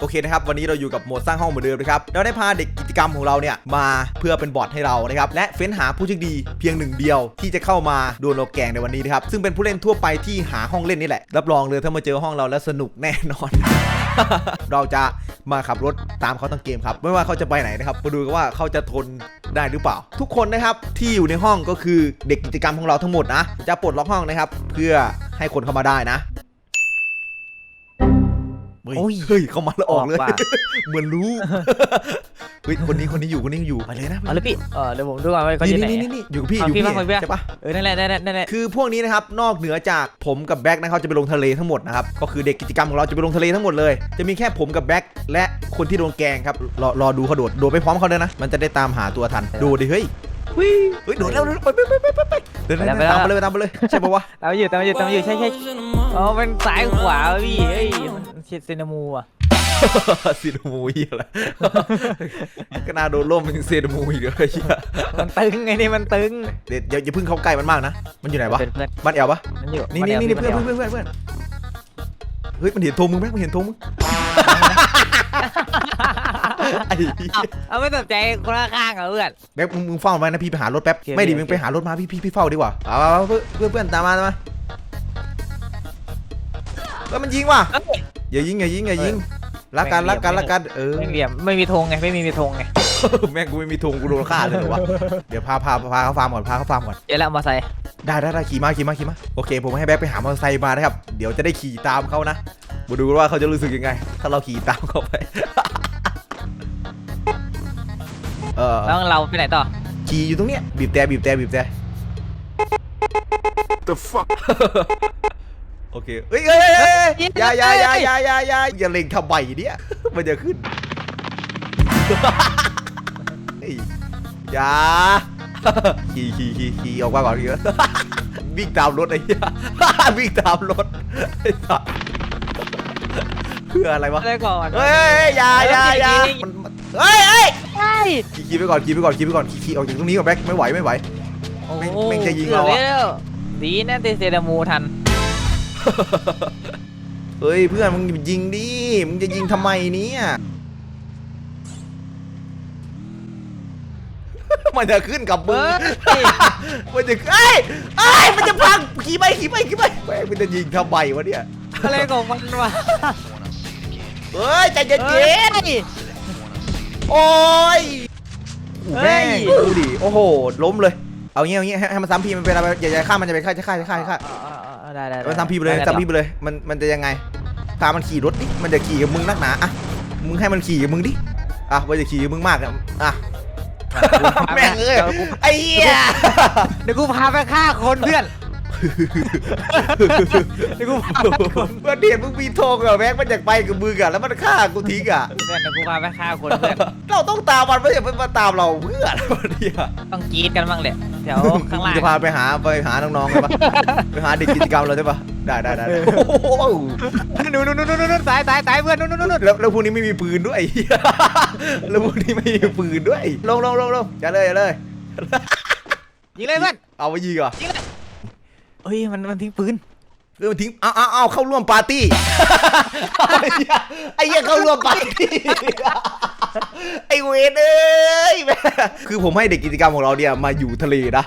โอเคนะครับวันนี้เราอยู่กับโหมดสร้างห้องเหมือนเดิมนะครับเราได้พาเด็กกิจกรรมของเราเนี่ยมาเพื่อเป็นบอทให้เรานะครับและเฟ้นหาผู้โชคดีเพียงหนึ่งเดียวที่จะเข้ามาดนเราแกงในวันนี้นะครับซึ่งเป็นผู้เล่นทั่วไปที่หาห้องเล่นนี่แหละรับรองเลยถ้ามาเจอห้องเราแล้วสนุกแน่นอน เราจะมาขับรถตามเขาทั้งเกมครับไม่ว่าเขาจะไปไหนนะครับมาดูกันว่าเขาจะทนได้หรือเปล่า ทุกคนนะครับที่อยู่ในห้องก็คือเด็กกิจกรรมของเราทั้งหมดนะจะปลดล็อกห้องนะครับเพื่อให้คนเข้ามาได้นะ เฮ้ยโอ้ยเฮ้ยเข้ามาแล้วออกเลย ออกว่ะ เหมือนรู้ เฮ้ยคนนี้คนนี้อยู่คนนี้อยู่ไปเลยนะเอาเลยพี่เออเดี๋ยวผมดูก่อนว่าเขานี่อยู่ไหน นี่นี่นี่อยู่กับพี่อเอายู่พี่กับมาคุยพี่ ใช่ปะ เออนั่นแหละนั่นแหละนั่นแหละ คือพวกนี้นะครับนอกเหนือจากผมกับแบ็คนะครับจะไปลงทะเลทั้งหมดนะครับก็คือเด็กกิจกรรมของเราจะไปลงทะเลทั้งหมดเลยจะมีแค่ผมกับแบ็คและคนที่โดนแกล้งครับรอรอดูเขาโดดโดดไปพร้อมเขาเลยนะ มันจะได้ตามหาตัวทันดูดิเฮ้ยเฮ้ยโดดแล้วโดดแล้วไปไปไปไปไปไปเดินเดินเดินตามไปเลยตามไปเลยใช่ปะวะ ตามมาอยู่ตามมาอยู่ตามมาอยู่ใช่ใช่ อ๋อเป็นซ้ายขวาพี่เอ้ยมันเซนามูอะซีนมูอีอะไรก็น่าโดนล่มเป็นซีนมูอีกเลยเหี้ยมันตึงไงนี่มันตึงเดี๋ยวอย่าอย่าเพิ่งเข้าใกล้มันมากนะ มันอยู่ไหนวะเป็นเพื่อนบ้านแอลปะมันอยู่นี่นี่มันี่แบเพื่อนมัเพื่อนเพื่อนเพื่อนเฮ้ยมันเห็นโทรมึงไหมมันเห็นโทรมึงไอ้เหี้ยเอาเอาไม่สนใจคนข้างๆเหรอเพื่อนแบ๊บมึงมึงเฝ้าไว้นะพี่ไปหารถแป๊บโอเคไม่ดิโอเคมึงไปหารถมาพี่พี่พี่เฝ้าดีกว่าเอาเอาเอาเพื่อนเพื่อนเพื่อนตามมาตามมา แล้วมันยิงว่ะเอ้ยอย่ายิงอย่ายิงอย่ายิงรักกันแม่รังกกันเหลี่รัยกมกันเออไม่เหลี่ยมไม่มีธงไงไม่มีมีธงไงแม่งกูไม่มีธงกูโดนฆ่าเลยเหรอวะเดี๋ยวพาพาพาเขาฟาร์มก่อนพาเขาฟาร์มก่อนเจอแล้วมอเตอร์ไซค์ได้ได้ได้ขี่มาขี่มาขี่มาโอเค ผมให้แบ๊กไปหามอเตอร์ไซค์มานะครับเดี๋ยวจะได้ขี่ตามเขานะมาดูกันว่าเขาจะรู้สึกยังไง ถ้าเราขี่ตามเขาไปเออแล้วเราไปไหนต่อขี่อยู่ตรงเนี้ยบีบแต่บีบแต่บีบแต่ The fuck? โอเคเอ้ยเอ้ยเอ้ยเอ้ยอย่าอย่าอย่าอย่าอย่าอย่าอย่าเล็งทำไมเนี่ยมันจะขึ้นเฮ้ยอย่าขี่ขี่ขี่ขี่ออกมาก่อนขี่ก่อนวิ่งตามรถไอ้เหี้ยวิ่งตามรถไอ้สัสเพื่ออะไรวะ อะไรก่อนเฮ้ยอย่าอย่าอย่ามันมันเฮ้ยเฮ้ยใช่ขี่ขี่ไปก่อนขี่ไปก่อนขี่ไปก่อนขี่ขี่ออกจากตรงนี้ก่อนแบ็คไม่ไหวไม่ไหว โอ้แม่งโหแม่งจะยิงเราอะกือบแล้วดีนะเตเซนามูทัน เฮ้ยเพื่อนมึงยิงดิ มึงจะยิงทำไมเนี่ยมันจะขึ้นกับมึเฮ้งยมันจะเอ้ยเอ้ยมันจะพังขี่ไปขี่ไปขี่ไปแม่งมันจะยิงทำไมวะเนี่ยอะไรของมันวะเฮ้ยใจเย็เฮ้นยๆโอ้ยเฮ้แม่ยงดูดิโอ้โหล้มเลย เอางี้เอางี้ให้ให้มันซ้ำพี่มันเป็นอะไรอย่าอย่าฆ่ามันจะไปฆ่าจะฆ่าจะฆ่าจะฆ่าอ่าอ่าอ่า ได้ได้มันซ้ำพี่ไปเลยซ้ำพี่ไปเลย มันมันจะยังไงพามันขี่รถดิ มันจะขี่กับมึงนักหนาอะมึงให้มันขี่กับมึงดิ อะมันจะขี่กับมึงมากอะอะแม่งเอ้ยดี๋วกูไอ้เหี้ยเดี๋ยวกูพาไปฆ่าคนเพื่อนเดี๋ยวกูพาไปฆ่าคนมันเห็นมึงมีโทงอะแม็กมันอยากไปกับมึงอะแล้วมันฆ่ากูทิ้งอะเพื่อนเดี๋ยวกูพาไปฆ่าคนเพื่อนเราต้องตามมันไม่ใช่มันมาตามเราเพื่ออะไรวะเนี่ยต้องกรีดกันบ้างแหละ แถวข้างล่างจะพาไปหาไปหาน้องๆเลยปะไปหาเด็กกิจกรรมเราใช่ปะได้ได้ได้ได้โอ้โหนู่นนู่นนู่นนู่นนู่นสายสายสายเพื่อนนู่นนู่นนู่นแล้วแล้วพวกนี้ไม่มีปืนด้วยแล้วพวกนี้ไม่มีปืนด้วยลงลงลงลงอย่าเลยอย่าเลยยิงเลยเพื่อนเอาไปยิงเหรอยิงเลยเฮ้ยมันมันทิ้งปืนเรื่องทิ้งเอาเอาเอาเข้าร่วมปาร์ตี้ไอ้เหี้ยไอ้เหี้ยเข้าร่วมปาร์ตี้ ไอ้เวรเอ้ยแม่คือผมให้เด็กกิจกรรมของเราเนี่ยมาอยู่ทะเลนะ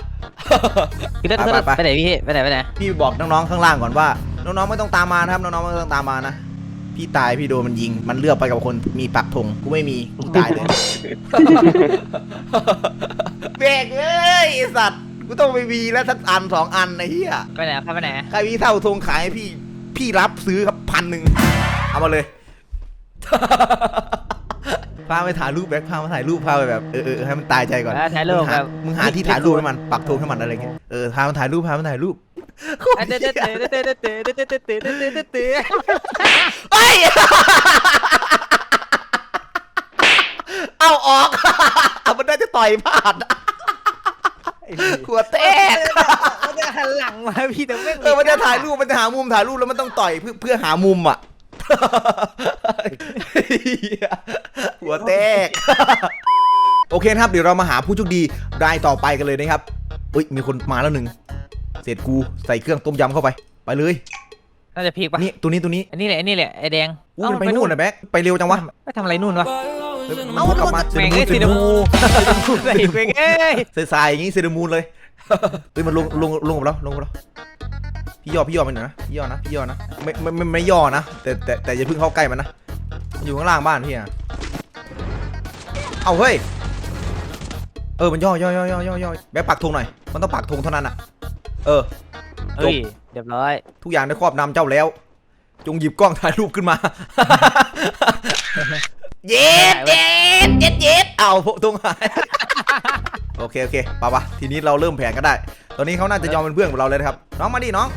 พี่เลิศไปเลิศไป ไปไหนพี่ไปไหนไปไหนพี่บอกน้องๆข้างล่างก่อนว่า น้องๆไม่ต้องตามมานะครับ น้องๆไม่ต้องตามมานะ พี่ตายพี่โดนมันยิง มันเลือกไปกับคนมีปักธงกูไม่มีกูตายเลย เบรกเอ้ยไอ้สัตว์ กูต้องไปมีแล้วสักอันสองอันไอ้เหี้ย ไปไหนครับไปไหนใครพี่เท่าธงขายให้พี่ พี่รับซื้อครับพันหนึ่ง เอามาเลย พาไปถ่ายรูปแบ็คพามาถ่ายรูปพาไปแบบเออเออให้มันตายใจก่อนอ่าถ่ายรูปมึงหาครับมึงหาที่ถ่ายรูปให้มันปักธงให้มันอะไรเงี้ยเออพามันถ่ายรูปพามันถ่ายรูปโคตรเตะเหี้เตะยเตะเตะเตะเตะเตะเตะเตะเตะเตะเตะเตะเฮ้ยเอาออกมันน่าจะต่อยพลาดหัวแตกมันจะหันหลังมาพี่แต่ไม่เออมันจะถ่ายรูปมันจะหามุมถ่ายรูปแล้วมันต้องต่อยเพื่อเพื่อหามุมอะ หัวแตก โอเคนะครับ เดี๋ยวเรามาหาผู้โชคดีรายต่อไปกันเลยนะครับอุ้ยมีคนมาแล้วหนึ่งเสร็จกูใส่เครื่องต้มยำเข้าไป ไปเลย น่าจะพีกปะนี่ตัวนี้ตัวนี้อันนี้แหละอันนี้แหละไอ้แดงอู้มันไปนู่นนะแบ็คไปเร็วจังวะไปทำอะไรนู่นวะเอ้ากลับมาเซแม่งมูไอ้เซสีชมมูพูใส่เพลงเอ้ยเซซายอย่างงี้เซรามูนเลยเฮ้ยมันลงลงลงกับเราลงกับเรา พี่ย่อพี่ย่อมันหน่อยนะพี่ย่อนะพี่ย่อนะไม่ไม่ไม่ไม่ย่อนะแต่แต่แต่อย่าเพิ่งเข้าใกล้มันนะมันอยู่ข้างล่างบ้านพี่อะเอาเฮ้ยเออมันย่อย่อย่อย่อย่อย่อแบ็คปักธงหน่อยมันต้องปักธงเท่านั้นอะเออเฮ้ยเรียบร้อย ทุกอย่างได้ครอบนำเจ้าแล้ว จงหยิบกล้องถ่ายรูปขึ้นมาเย็ดเย็ดเย็ดเย็ดเอาพวกตรงหาย โอเคโอเคปะปะทีนี้เราเริ่มแผนกันได้ ตอนนี้เขาน่าจะยอมเป็นเพื่อนกับเราเลยนะครับ น้องมาดิน้อง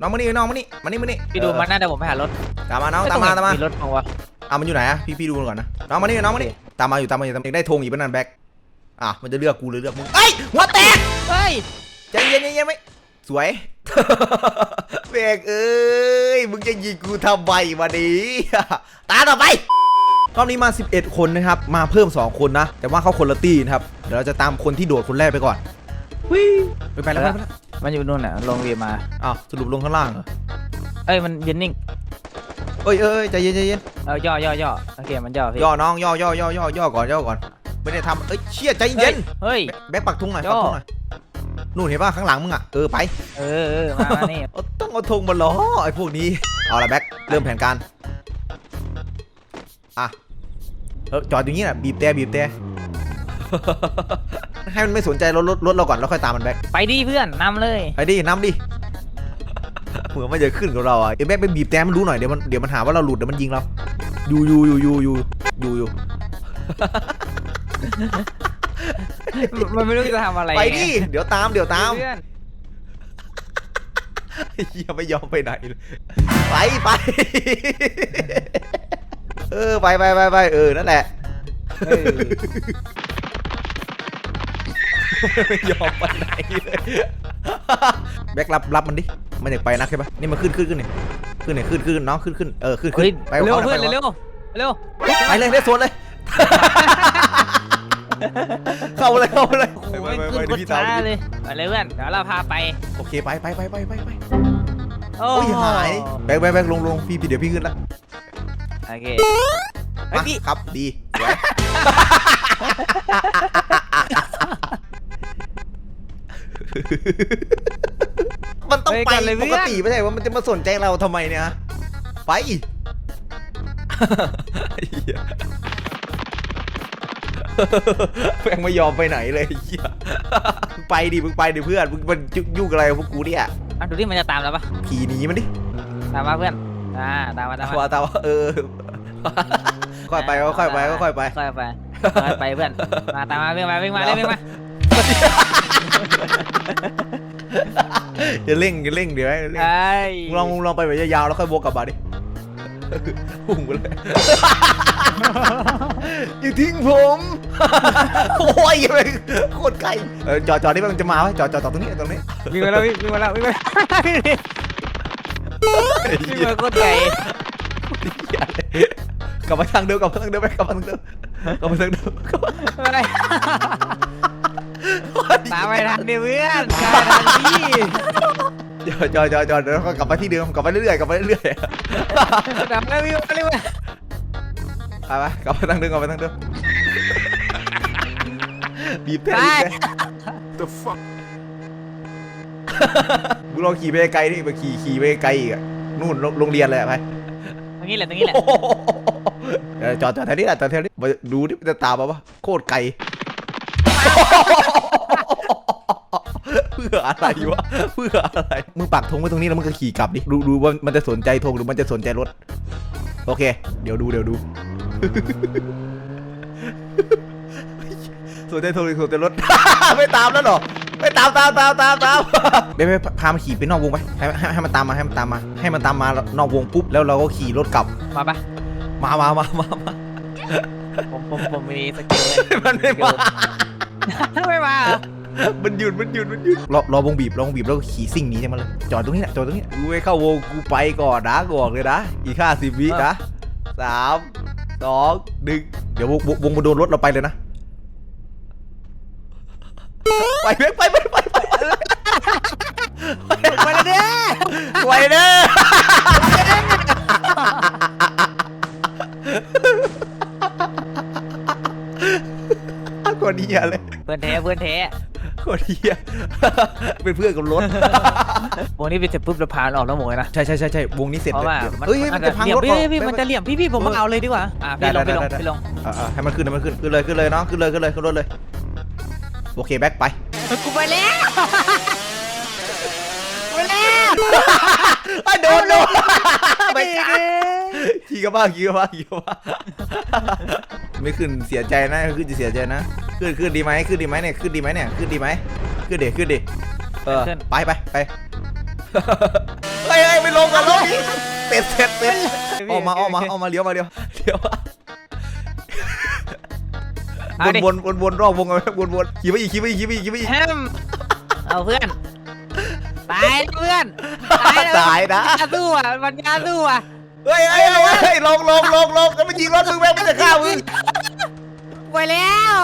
น้องมานี่น้องมานี่มานี่มานี่พี่ดูมันน่าจะผมไปหารถตามมาน้องตามมาตามมารถของวะอะมันอยู่ไหนอะพี่พี่ดูมันก่อนนะ น้องมานี่น้องมานี่ตามมาอยู่ตามมาอยู่ตามมาได้ธงอีกเป็นนันแบ็คอะมันจะเลือกกูหรือเลือกมึงเอ้ยหัวแตกเฮ้ยใจเย็นใจเย็นไหมสวยแบกเอ้ยมึงจะยิงกูทำไมวันนี้ตาต่อไป รอบนี้มา 11 คนนะครับ มาเพิ่ม 2 คนนะ แต่ว่าเขาคนละตีนะครับ เดี๋ยวเราจะตามคนที่โดดคนแรกไปก่อนวิไปไปแล้วไปแล้วมันอยู่นู่นน่ะลงเวียมา อ้าว สรุปลงข้างล่างเหรอ เอ้ย มันยืนนิ่ง เอ้ยเอ้ยใจเย็นใจเย็นเออย่อย่อย่อโอเค มันย่อพี่ย่อน้องย่อย่อย่อย่อย่อก่อนย่อก่อน ไม่ได้ทำเอ้ยเชี่ยใจเย็น เฮ้ย แบ็คปักธงหน่อยย่ปัอกธงหน่อยนู่นเห็นป่ะข้างหลังมึงอะ เออไป เออเออมามานี่เอาต้องเอาธงมาล้อไอ้พวกนี้ เอาละแบ็คเริ่มแผนการ อะ เออจอดอย่างนี้น่ะบีบแต่บีบแต่ให้มันไม่สนใจรถรถรถเราก่อนแล้วค่อยตามมันแบ็คไปดิเพื่อนนำเลย ไปดินำดิเหมือนมันจะขึ้นกับเราอะเอ้ยแบ็คไปบีบแต่มันรู้หน่อยเดี๋ยวมันเดี๋ยวมันหาว่าเราหลุดเดี๋ยวมันยิงเราอยู่อยู่อยู่อยู่อยู่อยู่อยู่มันไม่รู้จะทำอะไรไปดิเดี๋ยวตามเดี๋ยวตามเพื่อนเฮียไม่ยอมไปไหนเลยไปไป เออไปไปไปไปเออนั่นแหละเออไม่ยอมไปไหนเลยแบ็ครับรับมันดิมันอยากไปนักใช่ปะนี่มันขึ้นขึ้นขึ้นนี่ขึ้นนี่ขึ้นขึ้นน้องขึ้นขึ้นเออขึ้นขึ้เฮ้ยนไปเร็วกับขาเพื่อนไปกับเร็วเร็วไปเลยได้สวนเลยเข้าเลยเข้าเลยโอ้ไปยไปขึ้ไปนเดี๋ยวรถพี่ตาช้ามเลยไปเลยเพื่อนเดี๋ยวเราพาไปโอเคไปไปไปไปไปไปโอ้โอ้ยหายแบกแบกแบกลงลงพี่พี่เดี๋ยวพี่ขึ้นละ โอเคมาครับดีสวยมันต้องไปปกติไม่ใช่ว่ามันจะมาสนใจเราทำไมเนี่ยฮะไปเหี้ยแม่งไม่ยอมไปไหนเลยเหี้ยมึงไปดิมึงไปดิเพื่อนมึงมันยุ่งอะไรกับพวกกูเนี่ยอะดูดิมันจะตามเราปะขี่หนีมันดิ ตามมาเพื่อน อ่าตามมาตามมาว่าแต่ว่าเออ ค่อยไปค่อยไปค่อยไป ค่อยไปค่อยไปเพื่อน มาตามมาวิ่งมาวิ่งมาเลยวิ่งมาอย่าเร่งอย่าเร่งเดี๋ยวให้เร่งไอ้มึงลองมึงลองไปแบบยาวๆแล้วค่อยวกกลับมาดิพุ่งไปเลย อย่าทิ้งผม โอ้ยไปโคตรไกลเออจอดจอดนี่มันจะมาไหมจอดจอดจอดตรงนี้ตรงนี้ วิ่งมาแล้ววิ่งวิ่งมาแล้ววิ่งมาวิ่งมาโคตรไกลกลับมาทางเดิมกลับมาทางเดิมไปกลับมาทางเดิมกลับมาทางเดิมกลับมาอะไรตามไปทันดิเพื่อนตามไปทันดิจอดจอดจอดจอดเดี๋ยวก็กลับมาที่เดิมกลับมาเรื่อยๆกลับมาเรื่อยๆตามแล้ววิ่งมาเร็วไปไปกลับมาทางเดิมกลับมาทางเดิมบีบแต่บีบแต่ The fuck มึงลองขี่ไปไกลดิไปขี่ขี่ไปไกลอีกอะนู่นโรงโรงเรียนเลยอะไปตรงนี้แหละตรงนี้แหละเดี๋ยวจอดจอดแถวนี้แหละจอดแถวนี้มาดูดิมันจะตามมาปะโคตรไกลเพื่ออะไรวะเพื่ออะไรมึงปักธงไว้ตรงนี้แล้วมึงก็ขี่กลับดิดูดูว่ามันจะสนใจธงหรือมันจะสนใจรถ โอเค เดี๋ยวดูเดี๋ยวดู สนใจธงหรือสนใจรถ ไม่ตามแล้วเหรอ ไม่ตามตามตามตามตามไปไปพามันขี่ไปนอกวงไปให้ให้ให้มันตามมาให้มันตามมาให้มันตามมานอกวงปุ๊บแล้วเราก็ขี่รถกลับมาปะมามามามามาผมผมผมมีสกิลเลยมันไม่มาไม่มาเหรอมันหยุดมันหยุดมันหยุดรอรอวงบีบรอวงบีบแล้วก็ขี่ซิ่งหนีใช่ไหมเลยจอดตรงนี้แหละจอดตรงนี้กูไม่เข้าวงกูไปก่อนนะกูบอกเลยนะอีกห้าสิบวินะสามสองหนึ่งเดี๋ยววงวงวงมาโดนรถเราไปเลยนะ ไปเว้ยไปไปไปไปไปเลยเนี่ยไวเด้อคนเฮียเลยเพื่อนแท้เพื่อนแท้คนเฮียเป็นเพื่อนกับรถวงนี้ไปเสร็จปุ๊บเราพาออกแล้วหมดเลยนะใช่ใช่ใช่ใช่วงนี้เสร็จเพราะว่าเลยมันเฮ้ยเฮ้ยมันจะพังเหลี่ยรมถพี่พี่มันจะเหลี่ยมพี่พี่ผมมาเอาเลยดีกว่าอะพี่ลงได้พี่ลงได้พี่ลงอ่าๆให้มันขึ้นให้มันขึ้นขึ้นเลยขึ้นเลยเนาะขึ้นเลยขึ้นเลยขึ้นรถเลย โอเคแบ็คไป กูไปแล้ว ไปแล้วไอ้โดนโดนไปกันขี่กันบ้างขี่กันบ้างขี่กันบ้างไม่ขึ้นเสียใจนะขึ้นจะเสียใจนะขึ้นขึ้นดีไหมขึ้นดีไหมเนี่ยขึ้นดีไหมเนี่ยขึ้นดีไหมขึ้นเด็ขึ้นดิเออไปไปไปเฮ้ยเฮ้ยไม่ลงกันลงอีกเสร็จเสร็จเสร็จออกมาออกมาออกมาเลี้ยวมาเลี้ยวเลี้ยว เอาวนดิ วนวนวนรอบวงกันวนวนขี่ไปอีกขี่ไปอีกขี่ไปอีกขี่ไปอีกแฮมเอาเพื่อน ตายนะเพื่อน ตายนะตายนะมันสู้อะ มันยาสู้อะเฮ้ยเฮ้ยเฮ้ยเฮ้ยลงลงลงลงแล้วมันยิงรถมึงแม่งมันจะฆ่ามึง ไปแล้ว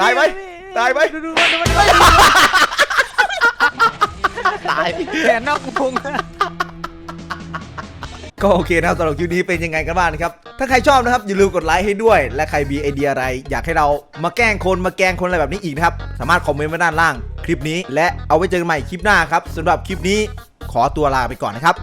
ตายไหมตายไหม ดูดูมันดูมันตายแขนนอกพุง ก็โอเคนะครับสำหรับคลิปนี้เป็นยังไงกันบ้างนะครับ ถ้าใครชอบนะครับอย่าลืมกดไลค์ให้ด้วย และใครมีไอเดียอะไร อยากให้เรามาแกล้งคนมาแกล้งคนอะไรแบบนี้อีกนะครับ สามารถคอมเมนต์ไว้ด้านล่าง คลิปนี้และเอาไว้เจอกันใหม่คลิปหน้าครับสำหรับคลิปนี้ขอตัวลาไปก่อนนะครับ